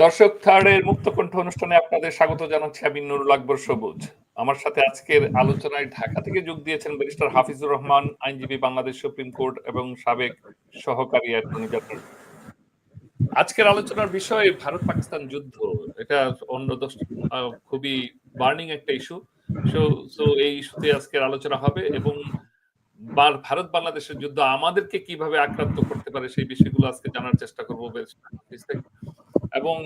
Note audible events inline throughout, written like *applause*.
দর্শক থার্ডের মুক্তকণ্ঠ অনুষ্ঠানে আপনাদের স্বাগত জানাচ্ছি আমি নুরুল আকবর সবুজ। আমার সাথে আজকের আলোচনায় ঢাকা থেকে যোগ দিয়েছেন ব্যারিস্টার হাফিজুর রহমান, আইনজীবী বাংলাদেশ সুপ্রিম কোর্ট এবং সাবেক সহকারী অ্যাটর্নি জেনারেল। আজকের আলোচনার বিষয় ভারত পাকিস্তান যুদ্ধ। এটা অন্য খুবই বার্নিং একটা ইস্যু। সো সো এই ইস্যুতে আজকের আলোচনা হবে এবং ভারত বাংলাদেশের যুদ্ধ আমাদেরকে কীভাবে আক্রান্ত করতে পারে সেই বিষয়গুলো আজকে জানার চেষ্টা করব। এবং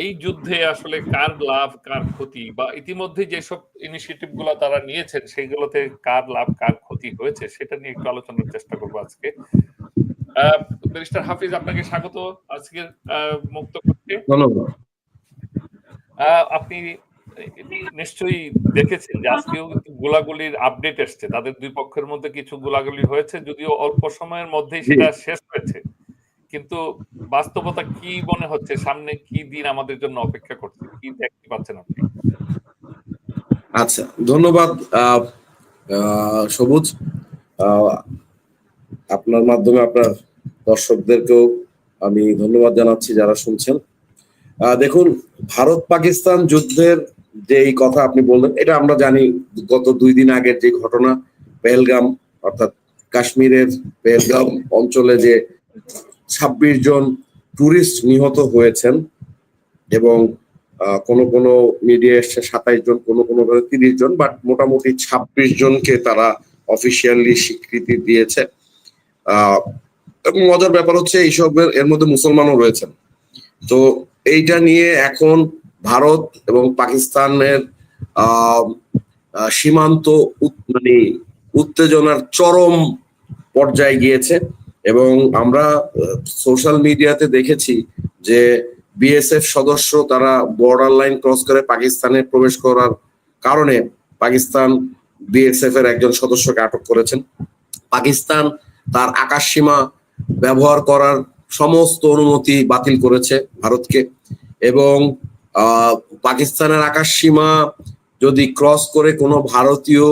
এই যুদ্ধে আসলে কার লাভ কার ক্ষতি? বা ইতিমধ্যে যেসব ইনিশিয়েটিভগুলো তারা নিয়েছেন সেগুলোতে কার লাভ কার ক্ষতি হয়েছে সেটা নিয়ে একটু আলোচনার চেষ্টা করব আজকে। ব্যারিস্টার হাফিজ আপনাকে স্বাগত আজকের মুক্ত করতে। আপনি নিশ্চয়ই দেখেছেন যে আজকেও গোলাগুলির আপডেট এসছে। তাদের দুই পক্ষের মধ্যে কিছু গোলাগুলি হয়েছে যদিও অল্প সময়ের মধ্যেই সেটা শেষ হয়েছে। কিন্তু বাস্তবতা কি মনে হচ্ছে? সামনে কি দিন আমাদের জন্য অপেক্ষা করছে? কি দেখতে পাচ্ছেন আপনি? আচ্ছা ধন্যবাদ সবুজ। আপনার মাধ্যমে আপনার দর্শকদেরকেও আমি ধন্যবাদ জানাচ্ছি যারা শুনছেন। দেখুন ভারত পাকিস্তান যুদ্ধের যে এই কথা আপনি বললেন, এটা আমরা জানি গত দুই দিন আগের যে ঘটনা, পেহেলগাম, অর্থাৎ কাশ্মীরের পেহেলগাম অঞ্চলে যে ছাব্বিশ জন টুরিস্ট নিহত হয়েছেন এবং কোনো কোনো মিডিয়া এসছে সাতাইশ জন, কোনো কোনো তিরিশ জন বাট মোটামুটি ছাব্বিশ জনকে তারা অফিসিয়ালি স্বীকৃতি দিয়েছে। মজার ব্যাপার হচ্ছে এইসবের, এর মধ্যে মুসলমানও রয়েছেন। তো এইটা নিয়ে এখন ভারত এবং পাকিস্তানের সীমান্ত মানে উত্তেজনার চরম পর্যায়ে গিয়েছে। এবং আমরা সোশ্যাল মিডিয়াতে দেখেছি যে বিএসএফ সদস্য তারা বর্ডার লাইন ক্রস করে পাকিস্তানে প্রবেশ করার কারণে পাকিস্তান বিএসএফ এর একজন সদস্যকে আটক করেছেন। পাকিস্তান তার আকাশ সীমা ব্যবহার করার সমস্ত অনুমতি বাতিল করেছে ভারতকে এবং পাকিস্তানের আকাশ সীমা যদি ক্রস করে কোনো ভারতীয়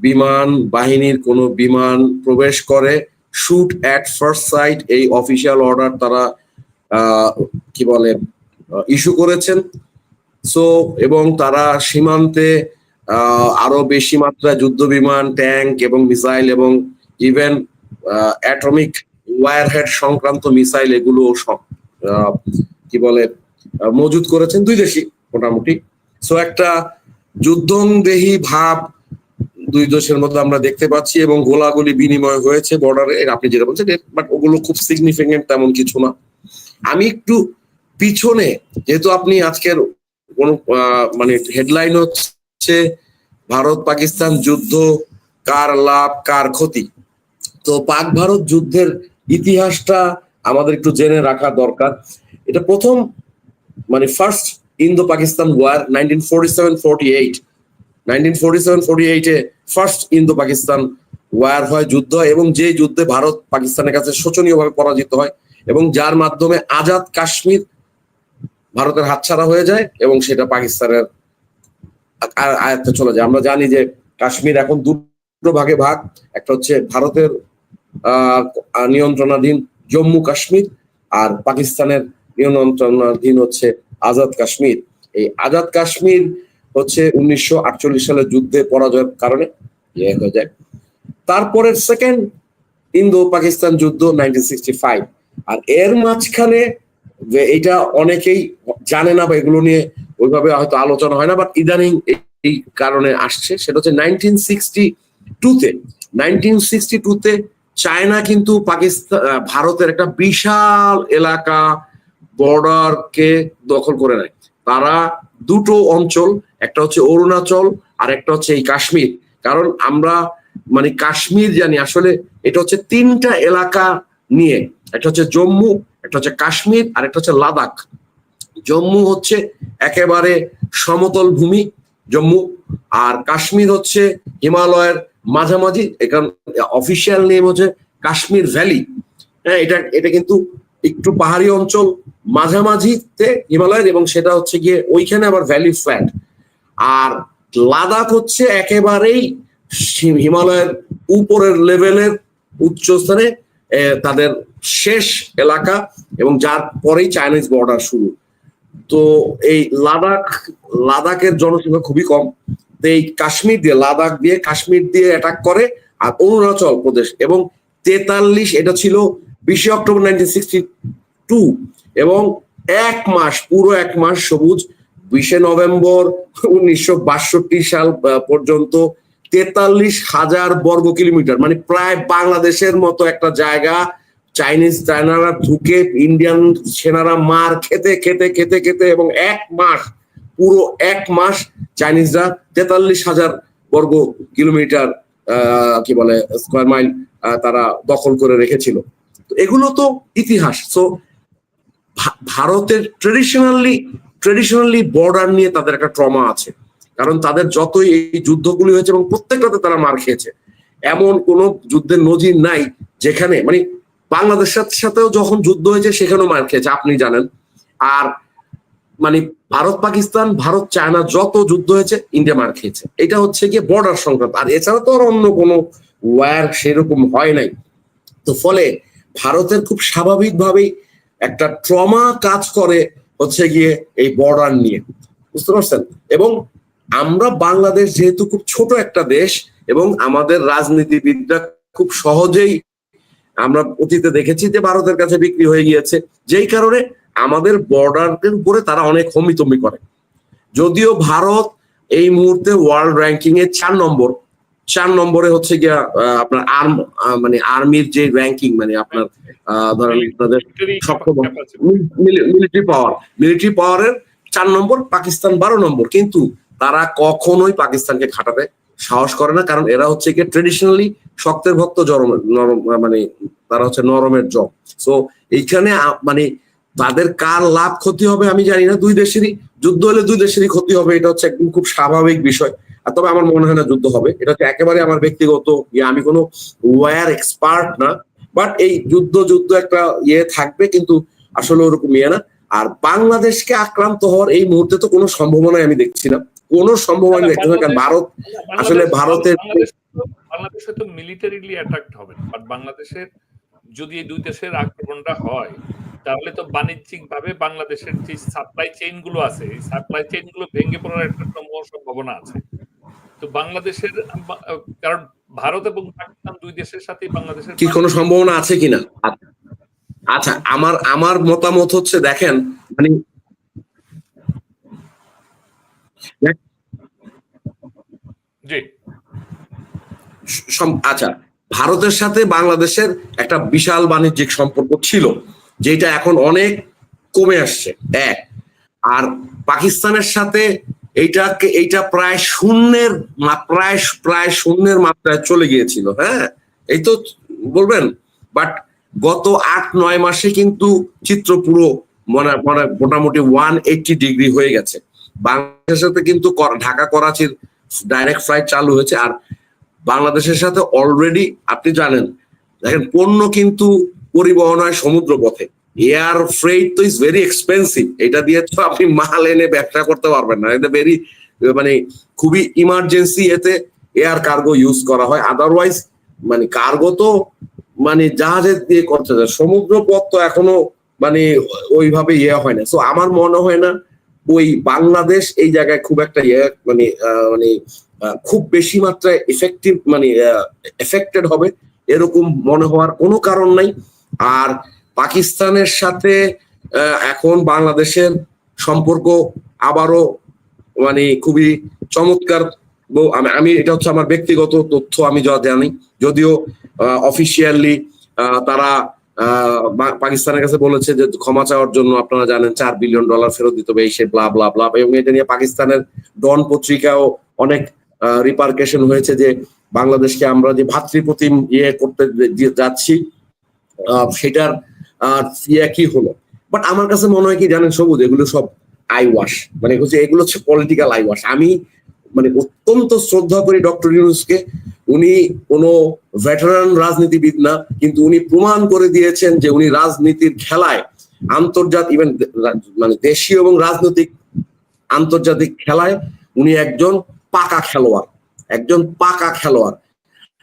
বিমান বাহিনীর কোনো বিমান প্রবেশ করে শুট অ্যাট ফার্স্ট সাইট এই অফিসিয়াল অর্ডার তারা কি বলে ইস্যু করেছেন। সো এবং তারা সীমান্তে আরও বেশি মাত্রায় যুদ্ধ বিমান ট্যাঙ্ক এবং মিসাইল এবং ইভেন অ্যাটমিক ওয়ারহেড সংক্রান্ত মিসাইল এগুলো কি বলে মজুদ করেছেন দুই দেশই মোটামুটি। সো একটা যুদ্ধংদেহী ভাব দুই দেশের মধ্যে আমরা দেখতে পাচ্ছি এবং গোলাগুলি বিনিময় হয়েছে বর্ডারে আপনি যেটা বলছেন বাট ওগুলো খুব সিগনিফিকেন্ট তেমন কিছু না। আমি একটু পিছনে, যেহেতু আপনি আজকের কোন মানে হেডলাইন হচ্ছে ভারত পাকিস্তান যুদ্ধ, কার লাভ, কার ক্ষতি। তো পাক ভারত যুদ্ধের ইতিহাসটা আমাদের একটু জেনে রাখা দরকার। এটা প্রথম মানে first Indo Pakistan war nineteen forty seven forty eight nineteen forty seven, forty এইটে ফার্স্ট ইন্দো পাকিস্তান ওয়ার হয় যুদ্ধ এবং যে যুদ্ধে ভারত পাকিস্তানের কাছে শোচনীয়ভাবে পরাজিত হয় এবং যার মাধ্যমে আজাদ কাশ্মীর ভারতের হাতছাড়া হয়ে যায় এবং সেটা পাকিস্তানের আয়ত্তে চলে যায়। আমরা জানি যে কাশ্মীর এখন দুটো ভাগে ভাগ, একটা হচ্ছে ভারতের নিয়ন্ত্রণাধীন জম্মু কাশ্মীর আর পাকিস্তানের নিয়ন্ত্রণাধীন হচ্ছে আজাদ কাশ্মীর। এই আজাদ কাশ্মীর হচ্ছে উনিশশো সালের যুদ্ধে পরাজয়ের কারণে ইয়ে হয়ে যায়। তারপরের সেকেন্ড ইন্দো পাকিস্তান যুদ্ধ নাইনটিন সিক্সটি ফাইভ আর এর মাঝখানে এটা অনেকেই জানে না বা এগুলো নিয়ে ওইভাবে হয়তো আলোচনা হয় না বাট ইদানিং এই কারণে আসছে। সেটা হচ্ছে নাইনটিন সিক্সটি টুতে নাইনটিন সিক্সটি টুতে চায়না কিন্তু পাকিস্তান ভারতের একটা বিশাল এলাকা বর্ডারকে দখল করে নেয়। তারা দুটো অঞ্চল, একটা হচ্ছে অরুণাচল আর একটা হচ্ছে এই কাশ্মীর। কারণ আমরা মানে কাশ্মীর জানি, আসলে এটা হচ্ছে তিনটা এলাকা নিয়ে। একটা হচ্ছে জম্মু, একটা হচ্ছে কাশ্মীর আর একটা হচ্ছে লাদাখ। জম্মু হচ্ছে একেবারে সমতল ভূমি, জম্মু। আর কাশ্মীর হচ্ছে হিমালয়ের মাঝামাঝি এখান অফিসিয়াল নেম হচ্ছে কাশ্মীর ভ্যালি হ্যাঁ এটা এটা কিন্তু একটু পাহাড়ি অঞ্চল মাঝামাঝিতে হিমালয়ের এবং সেটা হচ্ছে গিয়ে ওইখানে আবার ভ্যালি ফ্ল্যাট। আর লাদাখ হচ্ছে একেবারেই হিমালয়ের উপরের লেভেলের উচ্চস্থানে তাদের শেষ এলাকা এবং যার পরেই চাইনিজ বর্ডার শুরু। তো এই লাদাখ, লাদাখের জনসংখ্যা খুবই কম। তো এই কাশ্মীর দিয়ে, লাদাখ দিয়ে, কাশ্মীর দিয়ে অ্যাটাক করে আর অরুণাচল প্রদেশ এবং তেতাল্লিশ, এটা ছিল বিশে অক্টোবর নাইনটিন সিক্সটি টু এবং এক মাস, পুরো এক মাস সবুজ, বিশে নভেম্বর উনিশশো বাষট্টি সাল পর্যন্ত তেতাল্লিশ হাজার বর্গ কিলোমিটার মানে প্রায় বাংলাদেশের মতো একটা জায়গা। চাইনিজ চায়নারা ঢুকে, ইন্ডিয়ান সেনারা মার খেতে খেতে খেতে খেতে এবং এক মাস, পুরো এক মাস চাইনিজরা তেতাল্লিশ হাজার বর্গ কিলোমিটার কি বলে স্কোয়ার মাইল তারা দখল করে রেখেছিল। এগুলো তো ইতিহাস। সো ভারতের ট্রেডিশনালি ট্রেডিশনালি বর্ডার নিয়ে তাদের একটা ট্রমা আছে। কারণ তাদের যতই এই যুদ্ধগুলি হয়েছে এবং প্রত্যেকটাতে তারা মার খেয়েছে। এমন কোন যুদ্ধের নজির নাই যেখানে মানে বাংলাদেশের সাথেও যখন যুদ্ধ হয়েছে সেখানেও মার খেয়েছে, আপনি জানেন। আর মানে ভারত, পাকিস্তান, ভারত, চায়না যত যুদ্ধ হয়েছে, ইন্ডিয়া মার খেয়েছে। এটা হচ্ছে গিয়ে বর্ডার সংক্রান্ত। আর এছাড়া তো আর অন্য কোনো ওয়ার সেরকম হয় নাই। তো ফলে ভারতের খুব স্বাভাবিকভাবেই একটা ট্রমা কাজ করে হচ্ছে গিয়ে এই বর্ডার নিয়ে। বুঝতে পারছেন? এবং আমরা বাংলাদেশ যেহেতু খুব ছোট একটা দেশ এবং আমাদের রাজনীতিবিদরা খুব সহজেই আমরা অতীতে দেখেছি যে ভারতের কাছে বিক্রি হয়ে গিয়েছে। যেই কারণে আমাদের বর্ডারের উপরে তারা অনেক হমিতমি করে। যদিও ভারত এই মুহূর্তে ওয়ার্ল্ড র্যাঙ্কিং এ চার নম্বর। চার নম্বরে হচ্ছে গিয়া আপনার আর্ম মানে আর্মির যে র্যাঙ্কিং মানে আপনার ধরেন আপনাদের সক্ষম মিলিটারি পাওয়ার। মিলিটারি পাওয়ারের চার নম্বর পাকিস্তান বারো নম্বর। কিন্তু তারা কখনোই পাকিস্তানকে খাটাতে সাহস করে না কারণ এরা হচ্ছে গিয়ে ট্রেডিশনালি শক্তের ভক্ত জরম নরম মানে তারা হচ্ছে নরমের জব সো এইখানে মানে তাদের কার লাভ ক্ষতি হবে আমি জানি না দুই দেশেরই যুদ্ধ হলে দুই দেশেরই ক্ষতি হবে এটা হচ্ছে একদম খুব স্বাভাবিক বিষয়। আর তবে আমার মনে হয় না যুদ্ধ হবে। এটা হচ্ছে একেবারে আমার ব্যক্তিগত ইয়ে। আমি কোনো ওয়ার এক্সপার্ট না বাট এই যুদ্ধ যুদ্ধ একটা ইয়ে থাকবে কিন্তু আসলে ওরকম ইয়ে না। আর বাংলাদেশকে আক্রান্ত হওয়ার এই মুহূর্তে তো কোনো সম্ভাবনাই আমি দেখছি না। কোনো সম্ভাবনা দেখছি না কারণ ভারত আসলে ভারতের- বাংলাদেশ হয়তো মিলিটারিলি অ্যাটাকড হবে বাট বাংলাদেশের যদি এই দুই দেশের আক্রমণটা হয় তাহলে তো বাণিজ্যিক ভাবে বাংলাদেশের যে সাপ্লাই চেইনগুলো আছে এই সাপ্লাই চেইনগুলো ভেঙে পড়ার একটা সম্ভব সম্ভাবনা আছে। তো বাংলাদেশের কারণ ভারত এবং পাকিস্তান দুই দেশের সাথেই বাংলাদেশের কি কোনো সম্ভাবনা আছে কিনা? আচ্ছা আমার আমার মতামত হচ্ছে দেখেন মানে জি। আচ্ছা ভারতের সাথে বাংলাদেশের একটা বিশাল বাণিজ্যিক সম্পর্ক ছিল যেটা এখন অনেক কমে আসছে। এক আর পাকিস্তানের সাথে এইটাকে, এইটা প্রায় শূন্যের প্রায় প্রায় শূন্যের মাত্রায় চলে গিয়েছিল হ্যাঁ? এই তো বলবেন? বাট গত আট, নয় মাসে কিন্তু চিত্র পুরো মানে মোটামুটি ওয়ান এইটটি ডিগ্রি হয়ে গেছে। বাংলাদেশের সাথে কিন্তু ঢাকা করাচির ডাইরেক্ট ফ্লাইট চালু হয়েছে। আর বাংলাদেশের সাথে অলরেডি আপনি জানেন, দেখেন, পণ্য কিন্তু পরিবহন হয় সমুদ্র পথে এয়ার ফ্রেট তো ইজ ভেরি এক্সপেন্সিভ এটা দিয়ে তো আপনি মাল এনে ব্যবসা করতে পারবেন না। এটা ভেরি মানে খুবই ইমার্জেন্সি এতে এয়ার কার্গো ইউজ করা হয়। আদারওয়াইজ মানে কার্গো তো মানে জাহাজে দিয়ে করতে যায় সমুদ্র পথ তো এখনও মানে ওইভাবে ইয়ে হয় না। সো আমার মনে হয় না ওই বাংলাদেশ এই জায়গায় খুব একটা ইয়ে মানে মানে খুব বেশি মাত্রায় এফেক্টিভ মানে এফেক্টেড হবে। এরকম মনে হওয়ার কোনো কারণ নাই। আর পাকিস্তানের সাথে এখন বাংলাদেশের সম্পর্ক আবারও মানে খুবই চমৎকার। আমি- এটা হচ্ছে আমার ব্যক্তিগত তথ্য, আমি যা জানি। যদিও অফিসিয়ালি তারা পাকিস্তানের কাছে বলেছে যে ক্ষমা চাওয়ার জন্য আপনারা জানেন চার বিলিয়ন ডলার ফেরত দিতে হবে, এই সে ব্লা ব্লা ব্লা এবং এটা নিয়ে পাকিস্তানের ডন পত্রিকাও অনেক রিপার্কেশন হয়েছে যে বাংলাদেশকে আমরা যে ভাতৃপ্রতিম ইয়ে করতে যাচ্ছি সেটার কি হলো? বাট আমার কাছে মনে হয় কি জানেন সবুজ এগুলো সব আই ওয়াশ মানে হচ্ছে এগুলো হচ্ছে পলিটিক্যাল আই ওয়াশ আমি মানে অত্যন্ত শ্রদ্ধা করি ডক্টর ইউনুসকে। উনি কোনো ভেটারান রাজনীতিবিদ না কিন্তু উনি প্রমাণ করে দিয়েছেন যে উনি রাজনীতির খেলায় আন্তর্জাতিক ইভেন মানে দেশীয় এবং রাজনৈতিক আন্তর্জাতিক খেলায় উনি একজন পাকা খেলোয়াড়। একজন পাকা খেলোয়াড়।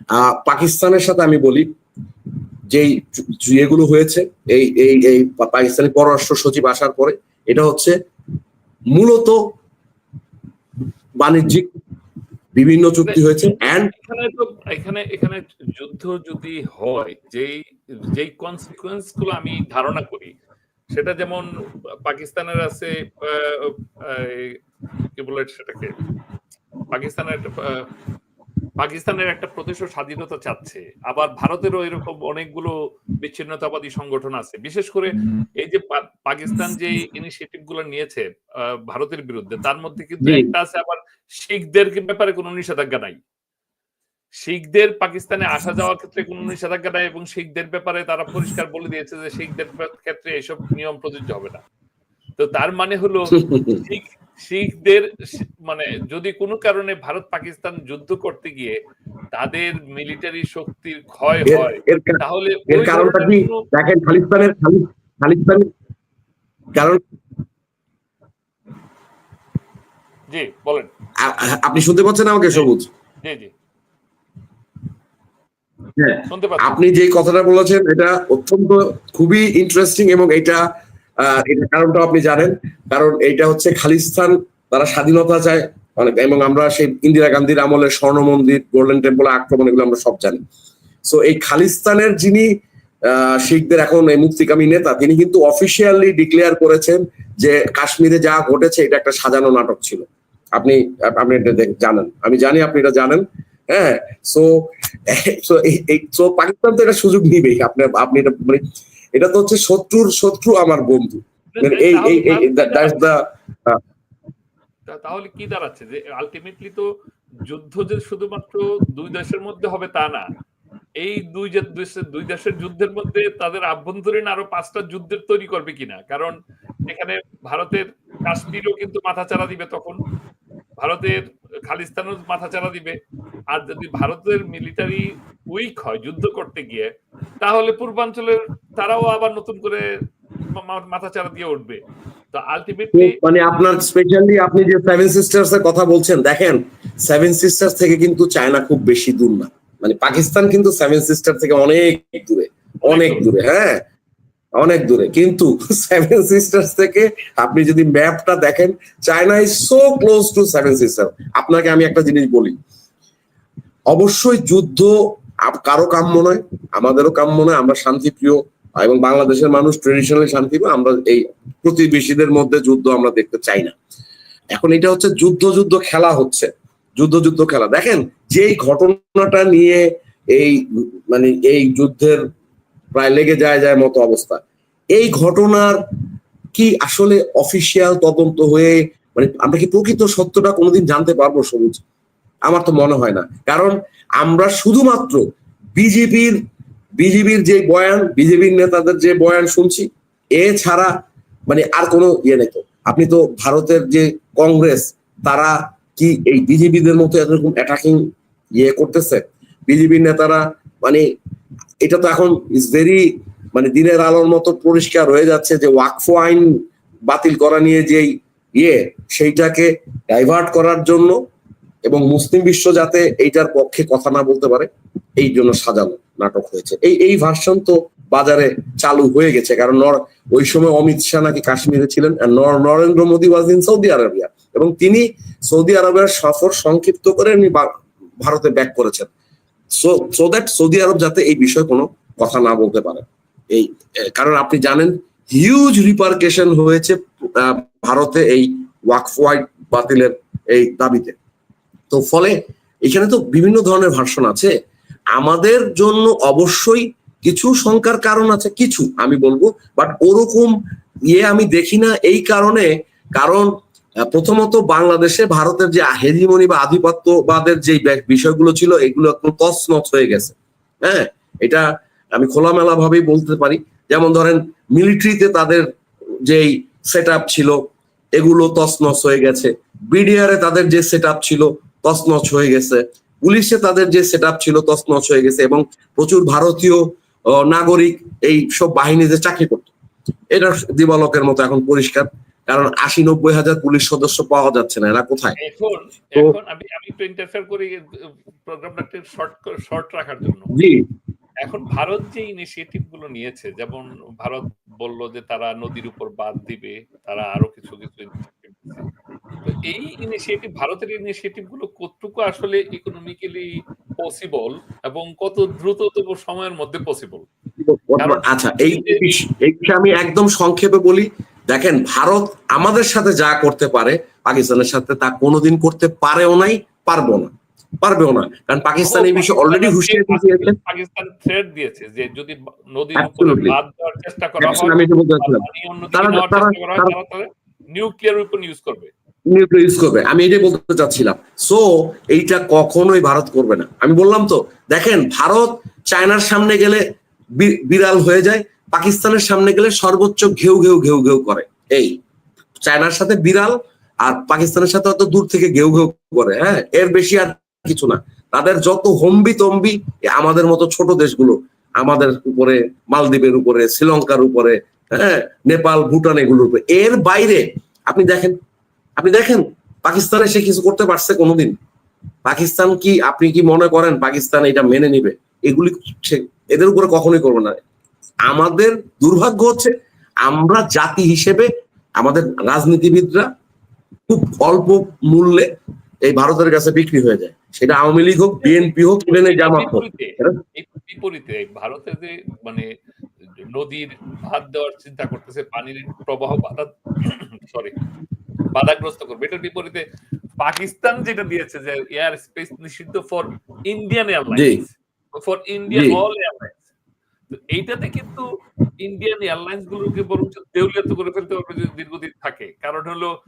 আহ, পাকিস্তানের সাথে আমি বলি যেই যেগুলো হয়েছে, এই এই এই পাকিস্তানি পররাষ্ট্র সচিব আসার পরে, এটা হচ্ছে মূলত বাণিজ্যিক বিভিন্ন চুক্তি হয়েছে এখানে তো, এখানে এখানে যুদ্ধ যদি হয়, যেই যেই কনসিকুয়েন্সগুলো আমি ধারণা করি, সেটা যেমন পাকিস্তানের আছে কি বলে সেটাকে? পাকিস্তানের পাকিস্তানের একটা প্রদেশ স্বাধীনতা চাচ্ছে। আবার ভারতেরও এরকম অনেকগুলো বিচ্ছিন্নতাবাদী সংগঠন আছে। বিশেষ করে এই যে পাকিস্তান যে ইনিশিয়েটিভগুলো নিয়েছে ভারতের বিরুদ্ধে তার মধ্যে কিন্তু একটা আছে আবার শিখদের ব্যাপারে কোনো নিষেধাজ্ঞা নাই? শিখদের পাকিস্তানে আসা যাওয়ার ক্ষেত্রে কোনো নিষেধাজ্ঞা নাই এবং শিখদের ব্যাপারে তারা পরিষ্কার বলে দিয়েছে যে শিখদের ক্ষেত্রে এসব নিয়ম প্রযোজ্য হবে না। তো তার মানে হলো শিখ *laughs* শিখদের মানে যদি কোনো কারণে ভারত পাকিস্তান যুদ্ধ করতে গিয়ে তাদের মিলিটারি শক্তির ক্ষয় হয় তাহলে এর কারণটা কি? দেখেন খালিস্তানের খালিস্তানের কারণ জি বলেন। আপনি শুনতে পাচ্ছেন আমাকে সবুজ? জি জি। হ্যাঁ আপনি যে কথাটা বলেছেন এটা অত্যন্ত খুবই ইন্টারেস্টিং এবং এটা এটা কারণটা আপনি জানেন। কারণ এইটা হচ্ছে খালিস্তান, তারা স্বাধীনতা চায় অনেক এবং আমরা সেই ইন্দিরা গান্ধীর আমলে স্বর্ণ মন্দির, গোল্ডেন টেম্পল আক্রমণ, এগুলো আমরা সব জানি। সো এই খালিস্তানের যিনি শিখদের এখন এই মুক্তিকামী নেতা, তিনি কিন্তু অফিসিয়ালি ডিক্লেয়ার করেছেন যে কাশ্মীরে যা ঘটেছে, এটা একটা সাজানো নাটক ছিল। আপনি আপনি এটা জানেন। আমি জানি আপনি এটা জানেন। হ্যাঁ সো সো *laughs* পাকিস্তান তো এটা সুযোগ নিবেই। আপনি আপনি এটা মানে এটা তো হচ্ছে শত্রুর শত্রু আমার বন্ধু। এই এই তাহলে কি দাঁড়াচ্ছে? যে আলটিমেটলি তো যুদ্ধ যে শুধুমাত্র দুই দেশের মধ্যে হবে তা না। এই দুই দুই দেশের যুদ্ধের মধ্যে তাদের আভ্যন্তরীণ আরও পাঁচটা যুদ্ধের তৈরি করবে কিনা? কারণ এখানে ভারতের কাশ্মীরও কিন্তু মাথা মাথাচাড়া দিবে তখন। ভারতের খালিস্তানও মাথাচাড়া দিবে। আর যদি ভারতের মিলিটারি উইক হয় যুদ্ধ করতে গিয়ে তাহলে পূর্বাঞ্চলের তারাও আবার নতুন করে মা- মা- মাথাচাড়া দিয়ে উঠবে। তো আলটিমেটলি মানে আপনার স্পেশালি আপনি যে সেভেন সিস্টার্স এর কথা বলছেন দেখেন সেভেন সিস্টার্স থেকে কিন্তু চায়না খুব বেশি দূর না। মানে পাকিস্তান কিন্তু সেভেন সিস্টার থেকে অনেক দূরে অনেক দূরে হ্যাঁ? অনেক দূরে। কিন্তু সেভেন সিস্টার্স থেকে আপনি যদি ম্যাপটা দেখেন China is so close to seven sister আপনাকে আমি একটা জিনিস বলি, অবশ্যই যুদ্ধ কারও কাম্য নয়, আমাদেরও কাম্য নয়, আমরা শান্তিপ্রিয়। এবং বাংলাদেশের মানুষ ট্রেডিশনালি শান্তিপ্রিয়, আমরা এই প্রতিবেশীদের মধ্যে যুদ্ধ আমরা দেখতে চাই না। এখন এটা হচ্ছে যুদ্ধ যুদ্ধ খেলা হচ্ছে, যুদ্ধ যুদ্ধ খেলা। দেখেন, যেই ঘটনাটা নিয়ে এই মানে এই যুদ্ধের প্রায় লেগে যায় যায় মতো অবস্থা। এই ঘটনার কি আসলে অফিসিয়াল তদন্ত হয়ে মানে আমরা কি প্রকৃত সত্যটা কোনোদিন জানতে পারব সবুজ? আমার তো মনে হয় না। কারণ আমরা শুধুমাত্র বিজেপির বিজেপির যে বয়ান, বিজেপির নেতাদের যে বয়ান শুনছি এছাড়া মানে আর কোনো ইয়ে নেই তো। আপনি তো ভারতের যে কংগ্রেস, তারা কি এই বিজেপিদের মতো এরকম অ্যাটাকিং ইয়ে করতেছে? বিজেপির নেতারা মানে এটা তো এখন ইজ ভেরি মানে দিনের আলোর মতো পরিষ্কার হয়ে যাচ্ছে যে ওয়াকফ আইন বাতিল করা নিয়ে যেই ইয়ে সেইটাকে ডাইভার্ট করার জন্য এবং মুসলিম বিশ্ব যাতে এইটার পক্ষে কথা না বলতে পারে, এই জন্য সাজানো নাটক হয়েছে। এই এই ভার্সন তো বাজারে চালু হয়ে গেছে, কারণ নর- ওই সময় অমিত শাহ নাকি কাশ্মীরে ছিলেন Narendra Modi was in Saudi Arabia এবং তিনি সৌদি আরবের সফর সংক্ষিপ্ত করে উনি ভারতে ব্যাক করেছেন। সো দ্যাট সৌদি আরব যাতে এই বিষয়ে কোনো কথা না বলতে পারে। এই কারণ আপনি জানেন হিউজ রিপার্কেশন হয়েছে ভারতে এই ওয়াকফ ওয়াইড বাতিলের এই দাবিতে। তো ফলে এখানে তো বিভিন্ন ধরনের ভার্সন আছে। আমাদের জন্য অবশ্যই কিছু শঙ্কার কারণ আছে, কিছু আমি বলব বাট ওরকম ইয়ে আমি দেখি না এই কারণে। কারণ প্রথমত বাংলাদেশে ভারতের যে হেজিমনি বা আধিপত্যবাদের যে বিষয়গুলো ছিল, এগুলো তছনছ হয়ে গেছে। হ্যাঁ এটা আমি খোলামেলা ভাবেই বলতে পারি। যেমন ধরেন মিলিটারিতে তাদের যেই সেট ছিল, এগুলো তছনছ হয়ে গেছে। বিডিআরে তাদের যে সেট ছিল তছনছ হয়ে গেছে। পুলিশে তাদের যে সেট ছিল তছনছ হয়ে গেছে এবং প্রচুর ভারতীয় নাগরিক এই সব বাহিনীতে চাকরি করত। এটা দিবালকের মতো এখন পরিষ্কার। কারণ আশি নব্বই হাজার পুলিশ সদস্য পাওয়া যাচ্ছে না এরা কোথায়? এখন এখন আমি আমি একটু ইন্টারফেয়ার করি শর্ট শর্ট রাখার জন্য। জি। এখন ভারত যে ইনিশিয়েটিভগুলো নিয়েছে যেমন ভারত বলল যে তারা নদীর উপর বাঁধ দিবে তারা আরও কিছু কিছু তো এই ইনিশিয়েটিভ ভারতের ইনিশিয়েটিভগুলো কতটুকু আসলে ইকোনমিক্যালি পসিবল এবং কত দ্রুততম সময়ের মধ্যে পসিবল কারণ- আচ্ছা এই বিষ- এই বিষয়ে আমি একদম সংক্ষেপে বলি দেখেন ভারত আমাদের সাথে যা করতে পারে পাকিস্তানের সাথে তা কোনোদিন করতে পারেও নাই পারব না। পারবেও না। কারণ পাকিস্তান এই বিষয়ে অলরেডি হুঁশিয়ারি দিয়েছে। পাকিস্তান থ্রেট দিয়েছে যে যদি নদীর উপরে বাঁধ দেওয়ার চেষ্টা করা হয় আমি এটা বলতে চাচ্ছিলাম তারা- তারা- নিউক্লিয়ার উইপন ইউজ করবে। নিউক্লিয়ার ইউজ করবে। আমি এটাই বলতে চাচ্ছিলাম। সো এইটা কখনোই ভারত করবে না। আমি বললাম তো দেখেন ভারত চায়নার সামনে গেলে বিড়াল হয়ে যায় পাকিস্তানের সামনে গেলে সর্বোচ্চ ঘেউ ঘেউ ঘেউ ঘেউ করে। এই, চায়নার সাথে বিড়াল আর পাকিস্তানের সাথে অত দূর থেকে ঘেউ ঘেউ করে হ্যাঁ? এর বেশি আর কিছু না। তাদের যত হম্বি তম্বি আমাদের মতো ছোট দেশগুলো, আমাদের উপরে, মালদ্বীপের উপরে, শ্রীলঙ্কার উপরে হ্যাঁ? নেপাল, ভুটান এগুলোর উপরে। এর বাইরে, আপনি দেখেন আপনি দেখেন, পাকিস্তানে এসে কিছু করতে পারছে কোনোদিন? পাকিস্তান কি, আপনি কি মনে করেন পাকিস্তান এটা মেনে নিবে? এগুলি সে- এদের উপরে কখনোই করবে না। আমাদের দুর্ভাগ্য হচ্ছে আমরা জাতি হিসেবে আমাদের রাজনীতিবিদরা খুব অল্প মূল্যে এই ভারতের কাছে বিক্রি হয়ে যায়। সেটা আওয়ামী লীগ হোক বিএনপি হোক ইভেন এই জামাত হোক। বিপরীতে এটা- এই বিপরীতে এই ভারতে যে মানে নদীর ভাত দেওয়ার চিন্তা করতেছে পানির প্রবাহ বাধা সরি বাধাগ্রস্ত করবে এটার বিপরীতে পাকিস্তান যেটা দিয়েছে যে এয়ার স্পেস নিষিদ্ধ for Indian airlines for Indian all airlines তো এইটাতে কিন্তু ইন্ডিয়ান এয়ারলাইন্স গুলোকে বরং দেউলিয়াত করে ফেলতে পারবে যদি দীর্ঘদিন থাকে। কারণ হলো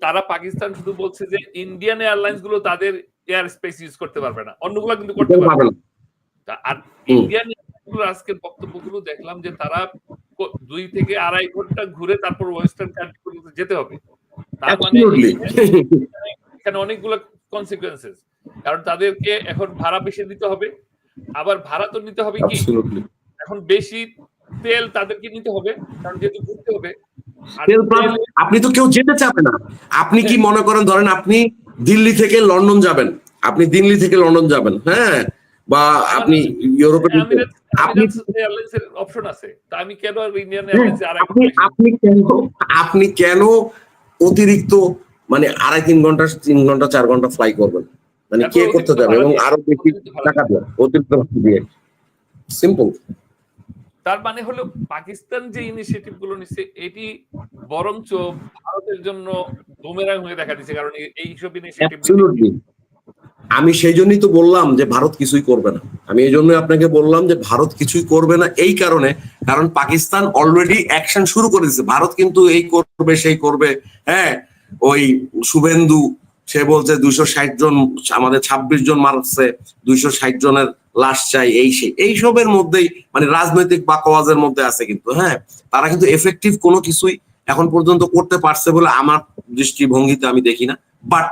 তারা পাকিস্তান শুধু বলছে যে ইন্ডিয়ান এয়ারলাইন্সগুলো তাদের এয়ার স্পেস ইউজ করতে পারবে না। অন্যগুলো কিন্তু করতে পারবে না। আর। ইন্ডিয়ান আজকের বক্তব্যগুলো দেখলাম যে তারা দুই থেকে আড়াই ঘণ্টা ঘুরে তারপর ওয়েস্টার্ন কান্ট্রিগুলোতে যেতে হবে। তার মানে এখানে- অনেকগুলো কনসিকুয়েন্সেস কারণ তাদেরকে এখন ভাড়া বেশি দিতে হবে। আবার ভাড়া তো নিতে হবে কি. এখন বেশি তেল তাদেরকে নিতে হবে কারণ যেহেতু ঘুরতে হবে আপনি তো কেউ যেতে চাবে না আপনি কি মনে করেন ধরেন আপনি দিল্লি থেকে লন্ডন যাবেন আপনি দিল্লি থেকে লন্ডন যাবেন হ্যাঁ বা আপনি ইউরোপে এমিরেটস আপনি অপশন আছে তা আমি কেন ইন্ডিয়ান হ্যাঁ, আপনি আপনি কেন আপনি কেন অতিরিক্ত মানে আড়াই তিন ঘণ্টা তিন ঘণ্টা চার ঘণ্টা ফ্লাই করবেন মানে কে করতে যাবে এবং আরও বেশি টাকা দিয়ে অতিরিক্ত দিয়ে সিম্পল তার মানে হলো পাকিস্তান যে ইনিশিয়েটিভগুলো নিচ্ছে এটি বরঞ্চ ভারতের জন্য বুমেরাং হয়ে দেখা দিচ্ছে কারণ এইসব ইনিশিয়েটিভ আমি সেই জন্যই তো বললাম যে ভারত কিছুই করবে না। আমি এই জন্য আপনাকে বললাম যে ভারত কিছুই করবে না এই কারণে, কারণ পাকিস্তান অলরেডি অ্যাকশন শুরু করে দিয়েছে ভারত কিন্তু এই করবে, সেই করবে। হ্যাঁ ওই শুভেন্দু, সে বলছে দুইশো ষাট জন, আমাদের ছাব্বিশ জন মারছে, দুইশো ষাট জনের লাশ চাই, এই সেই এইসবের মধ্যেই মানে রাজনৈতিক বাকওয়াজের মধ্যে আছে কিন্তু হ্যাঁ? তারা কিন্তু এফেক্টিভ কোনো কিছুই এখন পর্যন্ত করতে পারছে বলে আমার দৃষ্টিভঙ্গিতে আমি দেখি না। বাট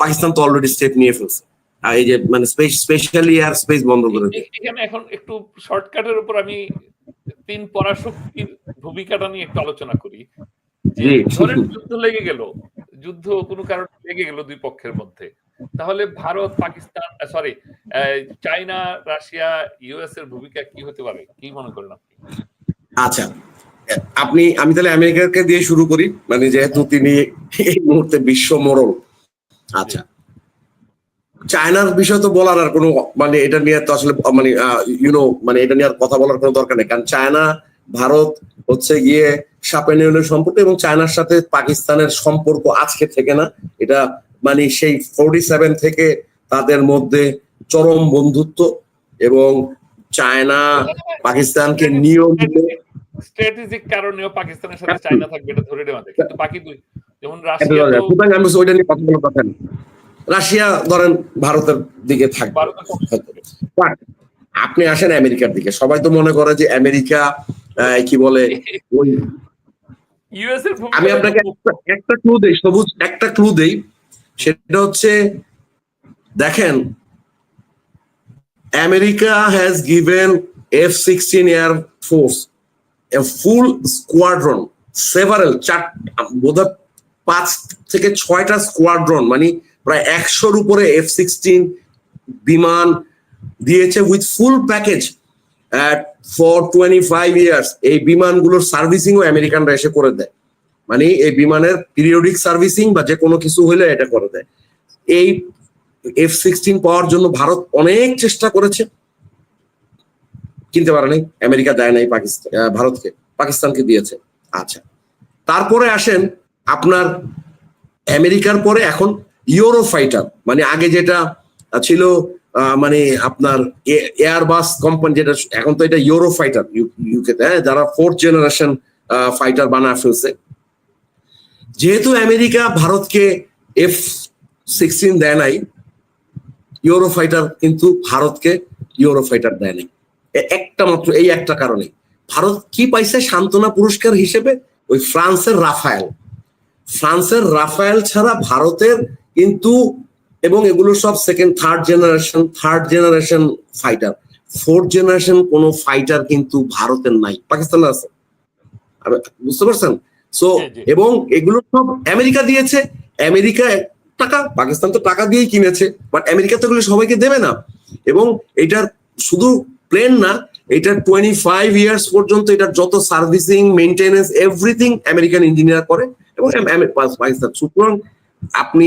পাকিস্তান তো অলরেডি স্টেপ নিয়ে ফেলছে। এই যে মানে স্পেস স্পেশালি এয়ার স্পেস বন্ধ করে এখানে এখন একটু শর্টকাটের উপর আমি তিন পরাশক্তির ভূমিকাটা নিয়ে একটু আলোচনা করি। ধরেন যুদ্ধ লেগে গেল। যুদ্ধ কোনো কারণে লেগে গেল দুই পক্ষের মধ্যে। তাহলে Bharat Pakistan sorry China Russia US এর ভূমিকা কি হতে পারে? কি মনে করেন আপনি? আচ্ছা আপনি আমি তাহলে আমেরিকাকে দিয়ে শুরু করি। মানে যেহেতু তিনি এই মুহূর্তে বিশ্ব মোড়ল আচ্ছা চায়নার বিষয় তো বলার আর কোনো মানে এটা নিয়ে তো আসলে মানে ইউনো মানে এটা নিয়ে আর কথা বলার কোনো দরকার নেই। কারণ চায়না ভারত হচ্ছে গিয়ে সাপে নেউলের সম্পর্ক এবং চায়নার সাথে পাকিস্তানের সম্পর্ক আজকে থেকে না। এটা মানে সেই ফোর্টি সেভেন থেকে তাদের মধ্যে চরম বন্ধুত্ব এবং চায়না পাকিস্তানকে নিয়মিত স্ট্র্যাটেজিক কারণেও পাকিস্তানের সাথে চায়না থাকবে এটা ধরে নেওয়া যায়। কিন্তু বাকি দুই যেমন রাশিয়া আমি ওইটা নিয়ে কথা বলার কথা রাশিয়া ধরেন ভারতের দিকে থাকবে। আপনি আসেন আমেরিকার দিকে। সবাই তো মনে করে যে আমেরিকা কি বলে ওই আমি আপনাকে একটা- ক্লু দেই, সবুজ একটা ক্লু দেই। সেটা হচ্ছে, দেখেন, America has given F sixteen air force a full squadron several চার, বোধহয় পাঁচ থেকে ছয়টা স্কোয়াড্রন মানে প্রায় একশোর উপরে এফ সিক্সটিন বিমান দিয়েছে with full package for twenty five years এই বিমানগুলোর সার্ভিসিংও আমেরিকানরা এসে করে দেয়। মানে এই বিমানের পিরিয়ডিক সার্ভিসিং বা যে কোনো কিছু হলে এটা করে দেয়। এই এফ সিক্সটিন পাওয়ার জন্য ভারত অনেক চেষ্টা করেছে। কিনতে পারে নাই। আমেরিকা দেয় নাই পাকিস্তান ভারতকে, পাকিস্তানকে দিয়েছে। আচ্ছা। তারপরে আসেন আপনার আমেরিকার পরে এখন ইউরো ফাইটার মানে আগে যেটা ছিল মানে আপনার এয়ারবাস কোম্পানি যেটা, এখন তো এটা ইউরো ফাইটার ইউকেতে হ্যাঁ? যারা ফোর্থ জেনারেশন ফাইটার বানা ফেলছে। যেহেতু আমেরিকা ভারতকে এফ সিক্সটিন দেয় নাই ইউরো ফাইটার কিন্তু ভারতকে ইউরো ফাইটার দেয় নাই। একটা মাত্র, এই একটা কারণে। ভারত কি পাইছে সান্ত্বনা পুরস্কার হিসেবে? ওই ফ্রান্সের রাফায়েল। ফ্রান্সের রাফায়েল ছাড়া ভারতের কিন্তু এবং এগুলো সব second third generation third generation fighter fourth generation কোনো ফাইটার কিন্তু ভারতের নাই পাকিস্তানের আছে। বুঝতে পারছেন? সো। এবং এগুলো সব আমেরিকা দিয়েছে। আমেরিকা টাকা পাকিস্তান তো টাকা দিয়েই কিনেছে বাট আমেরিকা তো এগুলো সবাইকে দেবে না। এবং এটার শুধু প্লেন না এটা টোয়েন্টি ফাইভ ইয়ার্স পর্যন্ত এটার যত servicing maintenance everything American engineer করে। এবং পাকিস্তান। সুতরাং আপনি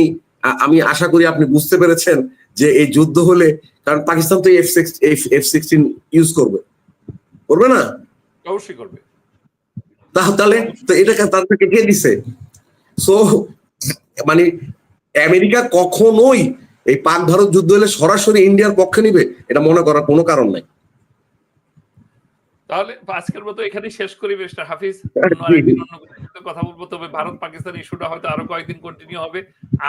আমি আশা করি আপনি বুঝতে পেরেছেন যে এই যুদ্ধ হলে কারণ পাকিস্তান তো F six F sixteen use করবে। করবে না? অবশ্যই করবে। তাহলে তো এটা তাদেরকে কে দিছে? সো মানে আমেরিকা কখনোই এই পাক ভারত যুদ্ধ হলে সরাসরি ইন্ডিয়ার পক্ষে নিবে এটা মনে করার কোনো কারণ নাই। তাহলে আজকের মতো এখানে শেষ করি মিস্টার হাফিজ। কথা বলব তবে ভারত পাকিস্তান ইস্যুটা হয়তো আরও কয়েকদিন কন্টিনিউ হবে।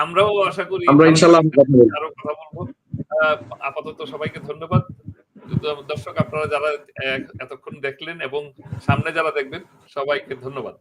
আমরাও আশা করি আমরা বলব। আরও কথা বলব। আপাতত সবাইকে ধন্যবাদ। দর্শক আপনারা যারা এতক্ষণ দেখলেন এবং সামনে যারা দেখবেন সবাইকে ধন্যবাদ।